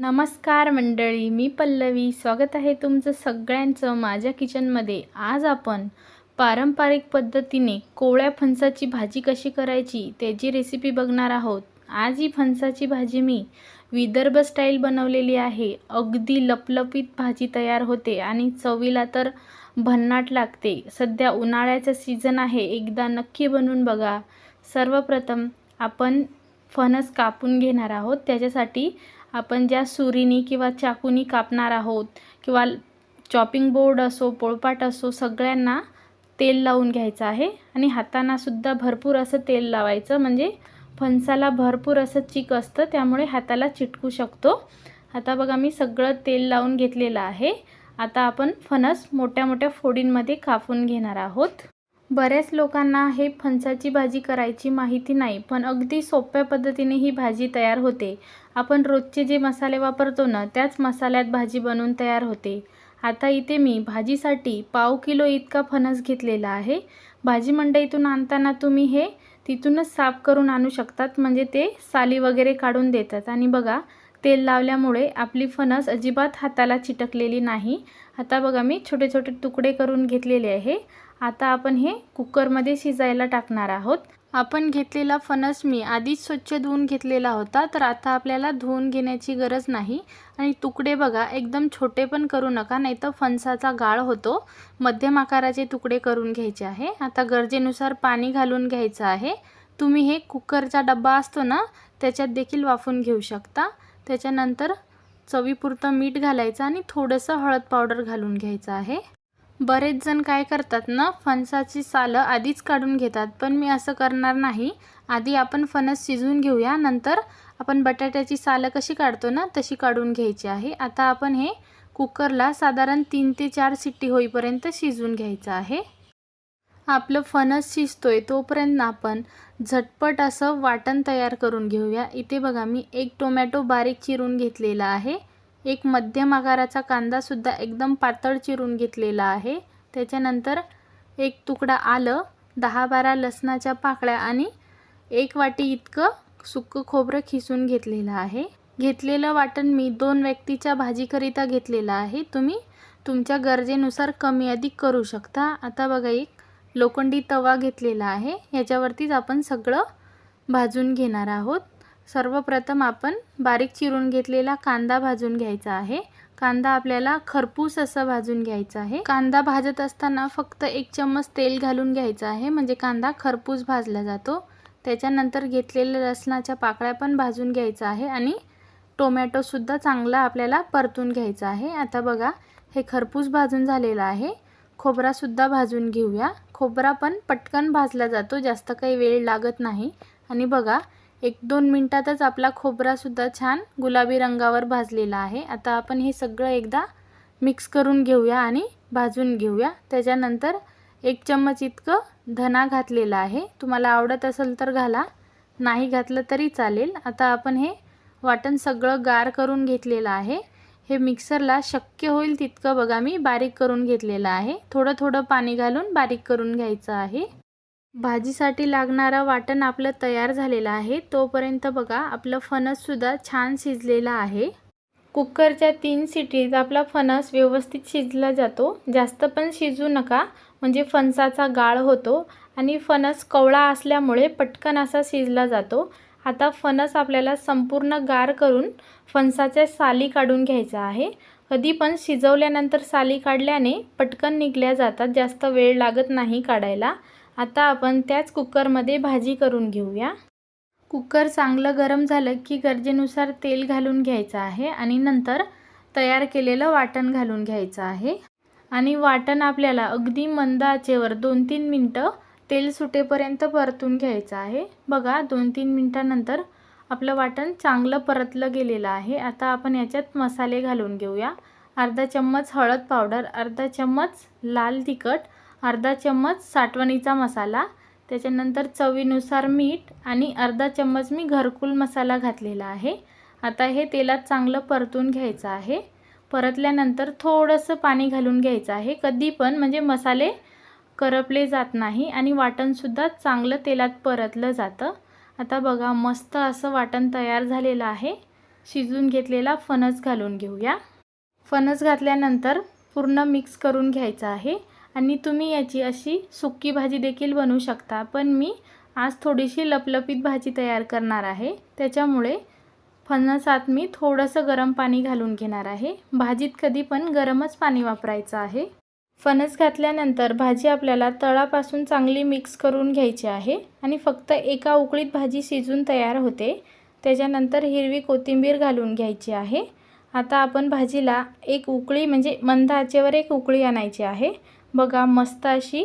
नमस्कार मंडळी मी पल्लवी. स्वागत आहे तुमचं सगळ्यांचं माझ्या किचनमध्ये. आज आपण पारंपरिक पद्धतीने कोवळ्या फणसाची भाजी कशी करायची त्याची रेसिपी बघणार आहोत. आज ही फणसाची भाजी मी विदर्भ स्टाईल बनवलेली आहे. अगदी लपलपीत भाजी तयार होते आणि चवीला तर भन्नाट लागते. सध्या उन्हाळ्याचं सीझन आहे. एकदा नक्की बनवून बघा. सर्वप्रथम आपण फणस कापून घेणार आहोत. त्याच्यासाठी आपण ज्या सुरीनी किंवा चाकूनी कापणार आहोत किंवा चॉपिंग बोर्ड असो पोळपाट असो सगळ्यांना तेल लावून घ्यायचं आहे. आणि हातांनासुद्धा भरपूर असं तेल लावायचं म्हणजे फणसाला भरपूर असं चिक असतं त्यामुळे हाताला चिटकू शकतो. आता बघा मी सगळं तेल लावून घेतलेलं आहे. आता आपण फणस मोठ्या मोठ्या फोडींमध्ये कापून घेणार आहोत. बऱ्याच लोकांना हे फणसाची भाजी करायची माहिती नाही पण अगदी सोप्या पद्धतीने ही भाजी तयार होते. आपण रोजचे जे मसाले वापरतो ना त्याच मसाल्यात भाजी बनवून तयार होते. आता इथे मी भाजीसाठी पाव किलो इतका फणस घेतलेला आहे. भाजी मंडईतून आणताना तुम्ही हे तिथूनच साफ करून आणू शकतात म्हणजे ते साली वगैरे काढून देतात. आणि बघा तेल लावल्यामुळे आपली फणस अजिबात हाताला चिटकलेली नाही. आता बघा मी छोटे छोटे तुकडे करून घेतलेले आहे. आता आपण हे कुकरमध्ये शिजायला टाकणार आहोत. आपण घेतलेला फणस मी आधीच स्वच्छ धुवून घेतलेला होता तर आता आपल्याला धुवून घेण्याची गरज नाही. आणि तुकडे बघा एकदम छोटे पण करू नका नाही तर फणसाचा गाळ होतो. मध्यम आकाराचे तुकडे करून घ्यायचे आहे. आता गरजेनुसार पाणी घालून घ्यायचं आहे. तुम्ही हे कुकरचा डब्बा असतो ना त्याच्यात देखील वाफून घेऊ शकता. त्याच्यानंतर चवीपुरतं मीठ घालायचं आणि थोडंसं हळद पावडर घालून घ्यायचं आहे. बरेच जण काय करतात ना फणसाची सालं आधीच काढून घेतात पण मी असं करणार नाही. आधी आपण फणस शिजवून घेऊया नंतर आपण बटाट्याची सालं कशी काढतो ना तशी काढून घ्यायची आहे. आता आपण हे कुकरला साधारण तीन ते चार सिट्टी होईपर्यंत शिजवून घ्यायचं आहे. आपलं फणस शिजतोय तोपर्यंत आपण झटपट असं वाटण तयार करून घेऊया. इथे बघा मी एक टोमॅटो बारीक चिरून घेतलेला आहे. एक मध्यम आकाराचा कांदासुद्धा एकदम पातळ चिरून घेतलेला आहे. त्याच्यानंतर एक तुकडा आलं दहा बारा लसणाच्या पाकळ्या आणि एक वाटी इतकं सुकं खोबरं खिसून घेतलेलं आहे. घेतलेलं वाटण मी दोन व्यक्तीच्या भाजीकरिता घेतलेलं आहे. तुम्ही तुमच्या गरजेनुसार कमी अधिक करू शकता. आता बघा एक लोखंडी तवा घेतलेला आहे. याच्यावरतीच आपण सगळं भाजून घेणार आहोत. सर्वप्रथम आपण बारीक चिरून घेतलेला कांदा भाजून घ्यायचा आहे. कांदा आपल्याला खरपूस असं भाजून घ्यायचा आहे. कांदा भाजत असताना फक्त एक चम्मच तेल घालून घ्यायचं आहे. म्हणजे कांदा खरपूस भाजला जातो. त्याच्यानंतर घेतलेल्या लसणाच्या पाकळ्या पण भाजून घ्यायचा आहे आणि टोमॅटोसुद्धा चांगला आपल्याला परतून घ्यायचा आहे. आता बघा हे खरपूस भाजून झालेलं आहे. खोबरासुद्धा भाजून घेऊया. खोबरा पण पटकन भाजला जातो जास्त काही वेळ लागत नाही. आणि बघा एक दोन मिनटातच आपला खोबरासुद्धा छान गुलाबी रंगावर भाजलेला आहे. आता आपण हे सगळं एकदा मिक्स करून घेऊया आणि भाजून घेऊया. त्याच्यानंतर एक चम्मच इतकं धना घातलेला आहे. तुम्हाला आवडत असेल तर घाला नाही घातलं तरी चालेल. आता आपण हे वाटण सगळं गार करून घेतलेलं आहे. हे मिक्सरला शक्य होईल तितकं बघा मी बारीक करून घेतलेलं आहे. थोडं थोडं पाणी घालून बारीक करून घ्यायचं आहे. भाजीसाठी लागणारं वाटण आपलं तयार झालेलं आहे. तोपर्यंत बघा आपलं फणससुद्धा छान शिजलेलं आहे. कुकरच्या तीन सिटीत आपला फणस व्यवस्थित शिजला जातो. जास्त पण शिजू नका म्हणजे फणसाचा गाळ होतो आणि फणस कवळा असल्यामुळे पटकन असा शिजला जातो. आता फणस आपल्याला संपूर्ण गार करून फणसाच्या साली काढून घ्यायचा आहे. कधी पण शिजवल्यानंतर साली काढल्याने पटकन निघल्या जातात जास्त वेळ लागत नाही काढायला. आता आपण त्याच कुकरमध्ये भाजी करून घेऊया. कुकर चांगलं गरम झालं की गरजेनुसार तेल घालून घ्यायचं आहे आणि नंतर तयार केलेलं वाटण घालून घ्यायचं आहे. आणि वाटण आपल्याला अगदी मंद आचेवर दोन तीन मिनटं तेल सुटेपर्यंत परतून घ्यायचं आहे. बघा दोन तीन मिनटानंतर आपलं वाटण चांगलं परतलं गेलेलं आहे. आता आपण याच्यात मसाले घालून घेऊया. अर्धा चम्मच हळद पावडर अर्धा चम्मच लाल तिखट अर्धा चम्मच साठवणीचा मसाला. त्याच्यानंतर चवीनुसार मीठ आणि अर्धा चम्मच मी घरकुल मसाला घातलेला आहे. आता हे तेलात चांगलं परतून घ्यायचं आहे. परतल्यानंतर थोडंसं पाणी घालून घ्यायचं आहे. कधी पण म्हणजे मसाले करपले जात नाही आणि वाटणसुद्धा चांगलं तेलात परतलं जातं. आता बघा मस्त असं वाटण तयार झालेलं आहे. शिजून घेतलेला फणस घालून घेऊया. फणस घातल्यानंतर पूर्ण मिक्स करून घ्यायचं आहे आणि तुम्ही याची अशी सुक्की भाजी देखील बनवू शकता. पण मी आज थोडीशी लपलपीत भाजी तयार करणार आहे. त्याच्यामुळे फणसात मी थोडंसं गरम पाणी घालून घेणार आहे. भाजीत कधी पण गरमच पाणी वापरायचं आहे. फणस घातल्यानंतर भाजी आपल्याला तळापासून चांगली मिक्स करून घ्यायची आहे आणि फक्त एका उकळीत भाजी शिजून तयार होते. त्याच्यानंतर हिरवी कोथिंबीर घालून घ्यायची आहे. आता आपण भाजीला एक उकळी म्हणजे मंद आचेवर एक उकळी आणायची आहे. बघा मस्त अशी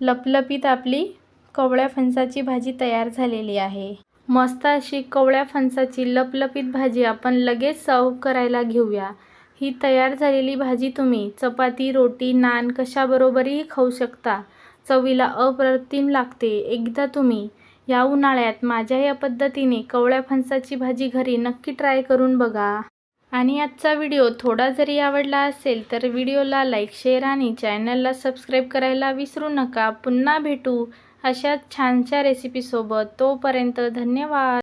लपलपीत आपली कवळ्या फणसाची भाजी तयार झालेली आहे. मस्त अशी कवळ्या फणसाची लपलपीत भाजी आपण लगेच सर्व करायला घेऊया. ही तयार झालेली भाजी तुम्ही चपाती रोटी नान कशाबरोबरही खाऊ शकता. चवीला अप्रतिम लागते. एकदा तुम्ही या उन्हाळ्यात माझ्या या पद्धतीने कवळ्या फणसाची भाजी घरी नक्की ट्राय करून बघा. आणि आजचा व्हिडिओ थोडा जरी आवडला असेल तर व्हिडिओला लाईक शेअर आणि चॅनलला सबस्क्राईब करायला विसरू नका. पुन्हा भेटू अशाच छानशा रेसिपीसोबत तोपर्यंत धन्यवाद.